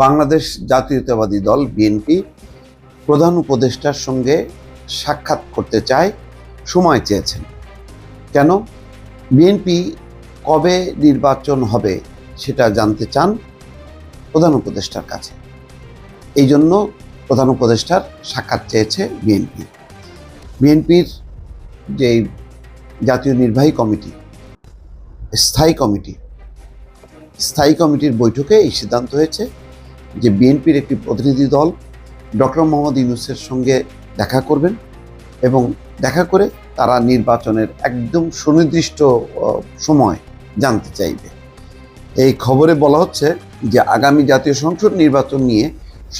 বাংলাদেশ জাতীয়তাবাদী দল বিএনপি প্রধান উপদেষ্টার সঙ্গে সাক্ষাৎ করতে চায়, সময় চেয়েছেন। কেন? বিএনপি কবে নির্বাচন হবে সেটা জানতে চান প্রধান উপদেষ্টার কাছে। এই জন্য প্রধান উপদেষ্টার সাক্ষাৎ চেয়েছে বিএনপি বিএনপির যে জাতীয় নির্বাহী কমিটি, স্থায়ী কমিটি, স্থায়ী কমিটির বৈঠকে এই সিদ্ধান্ত হয়েছে। যে বিএনপির একটি প্রতিনিধি দল ডক্টর মোহাম্মদ ইউনুসের সঙ্গে দেখা করবেন এবং দেখা করে তারা নির্বাচনের একদম সুনির্দিষ্ট সময় জানতে চাইবে। এই খবরে বলা হচ্ছে যে আগামী জাতীয় সংসদ নির্বাচন নিয়ে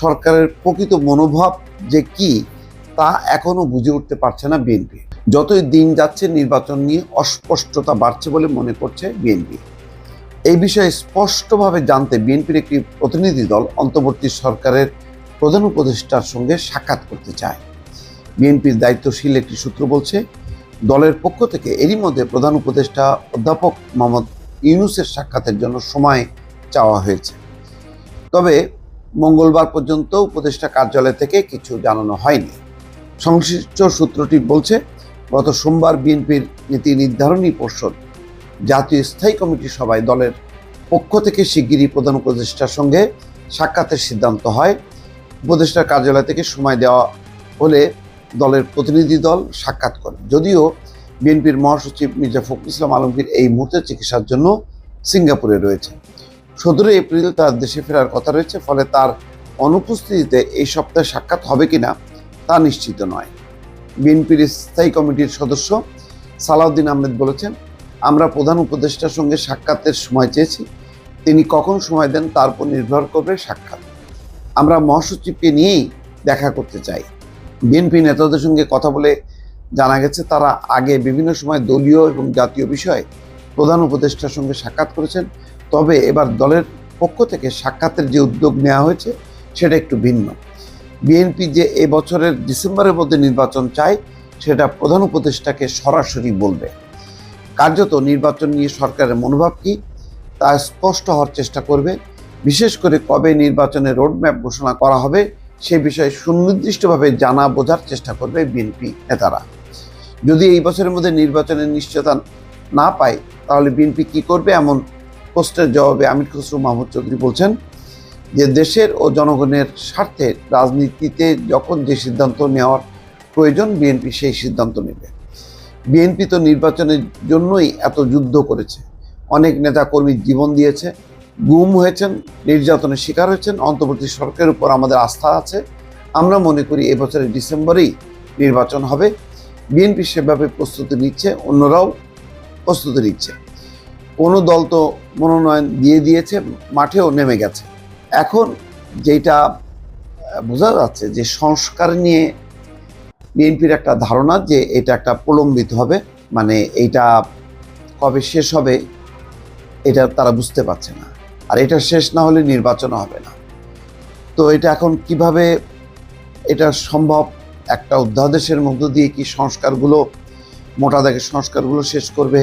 সরকারের প্রকৃত মনোভাব যে কি তা এখনও বুঝে উঠতে পারছে না বিএনপি। যতই দিন যাচ্ছে, নির্বাচন নিয়ে অস্পষ্টতা বাড়ছে বলে মনে করছে বিএনপি। এই বিষয়ে স্পষ্টভাবে জানতে বিএনপির একটি প্রতিনিধি দল অন্তর্বর্তী সরকারের প্রধান উপদেষ্টার সঙ্গে সাক্ষাৎ করতে চায়। বিএনপির দায়িত্বশীল একটি সূত্র বলছে, দলের পক্ষ থেকে এরই মধ্যে প্রধান উপদেষ্টা অধ্যাপক মোহাম্মদ ইউনুসের সাক্ষাতের জন্য সময় চাওয়া হয়েছে। তবে মঙ্গলবার পর্যন্ত উপদেষ্টা কার্যালয় থেকে কিছু জানানো হয়নি। সংশ্লিষ্ট সূত্রটি বলছে, গত সোমবার বিএনপির নীতি নির্ধারণী পর্ষদ জাতীয় স্থায়ী কমিটি সভায় দলের পক্ষ থেকে শিগগিরই প্রধান উপদেষ্টার সঙ্গে সাক্ষাতের সিদ্ধান্ত হয়। উপদেষ্টার কার্যালয় থেকে সময় দেওয়া হলে দলের প্রতিনিধি দল সাক্ষাৎ করে। যদিও বিএনপির মহাসচিব মির্জা ফখরুল ইসলাম আলমগীর এই মুহূর্তে চিকিৎসার জন্য সিঙ্গাপুরে রয়েছে। সতেরোই এপ্রিল তার দেশে ফেরার কথা রয়েছে, ফলে তার অনুপস্থিতিতে এই সপ্তাহে সাক্ষাৎ হবে কিনা তা নিশ্চিত নয়। বিএনপির স্থায়ী কমিটির সদস্য সালাউদ্দিন আহমেদ বলেছেন আমরা প্রধান উপদেষ্টার সঙ্গে সাক্ষাতের সময় চেয়েছি। তিনি কখন সময় দেন তার উপর নির্ভর করবে সাক্ষাৎ। আমরা মহাসচিবকে নিয়েই দেখা করতে চাই। বিএনপি নেতাদের সঙ্গে কথা বলে জানা গেছে, তারা আগে বিভিন্ন সময় দলীয় এবং জাতীয় বিষয়ে প্রধান উপদেষ্টার সঙ্গে সাক্ষাৎ করেছেন। তবে এবার দলের পক্ষ থেকে সাক্ষাতের যে উদ্যোগ নেওয়া হয়েছে, সেটা একটু ভিন্ন। বিএনপি যে এবছরের ডিসেম্বরের মধ্যে নির্বাচন চায়, সেটা প্রধান উপদেষ্টাকে সরাসরি বলবে। কার্যত নির্বাচন নিয়ে সরকারের মনোভাব কী তা স্পষ্ট হওয়ার চেষ্টা করবে। বিশেষ করে কবে নির্বাচনের রোডম্যাপ ঘোষণা করা হবে সে বিষয়ে সুনির্দিষ্টভাবে জানা বোঝার চেষ্টা করবে বিএনপি নেতারা। যদি এই বছরের মধ্যে নির্বাচনের নিশ্চয়তা না পায়, তাহলে বিএনপি কি করবে? এমন প্রশ্নের জবাবে আমির খসরু মাহমুদ চৌধুরী বলছেন যে, দেশের ও জনগণের স্বার্থে রাজনীতিতে যখন যে সিদ্ধান্ত নেওয়ার প্রয়োজন, বিএনপি সেই সিদ্ধান্ত নেবে। বিএনপি তো নির্বাচনের জন্যই এত যুদ্ধ করেছে। অনেক নেতা কর্মী জীবন দিয়েছে, গুম হয়েছেন, নির্যাতনের শিকার হয়েছেন, অন্তর্বর্তী সরকারের উপর আমাদের আস্থা আছে। আমরা মনে করি এবছরের ডিসেম্বরেই নির্বাচন হবে। বিএনপি সেভাবে প্রস্তুতি নিচ্ছে, অন্যরাও প্রস্তুতি নিচ্ছে। কোনো দল তো মনোনয়ন দিয়ে দিয়েছে, মাঠেও নেমে গেছে। এখন যেটা বোঝা যাচ্ছে যে সংস্কার নিয়ে বিএনপির একটা ধারণা যে এটা একটা প্রলম্বিত হবে মানে এইটা কবে শেষ হবে এটা তারা বুঝতে পারছে না। আর এটা শেষ না হলে নির্বাচন হবে না। তো এটা এখন কীভাবে এটা সম্ভব? একটা অধ্যাদেশের মধ্য দিয়ে কি সংস্কারগুলো, মোটা দাগে সংস্কারগুলো শেষ করবে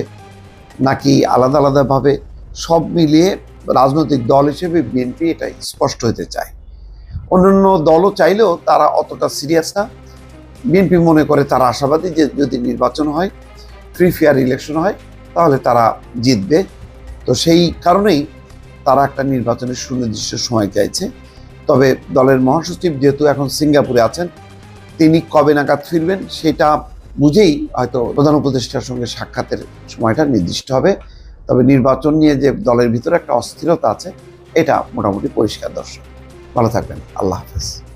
নাকি আলাদা আলাদাভাবে? সব মিলিয়ে রাজনৈতিক দল হিসেবে বিএনপি এটা স্পষ্ট হতে চায়। অন্যান্য দলও চাইলেও তারা অতটা সিরিয়াস না। বিএনপি মনে করে তারা আশাবাদী যে যদি নির্বাচন হয় ফ্রি ফেয়ার ইলেকশন হয়, তাহলে তারা জিতবে। তো সেই কারণেই তারা একটা নির্বাচনের সুনির্দিষ্ট সময় চাইছে। তবে দলের মহাসচিব যেহেতু এখন সিঙ্গাপুরে আছেন, তিনি কবে নাগাদ ফিরবেন সেটা বুঝেই হয়তো প্রধান উপদেষ্টার সঙ্গে সাক্ষাতের সময়টা নির্দিষ্ট হবে। তবে নির্বাচন নিয়ে যে দলের ভিতরে একটা অস্থিরতা আছে, এটা মোটামুটি পরিষ্কার দর্শক। ভালো থাকবেন। আল্লাহ হাফেজ।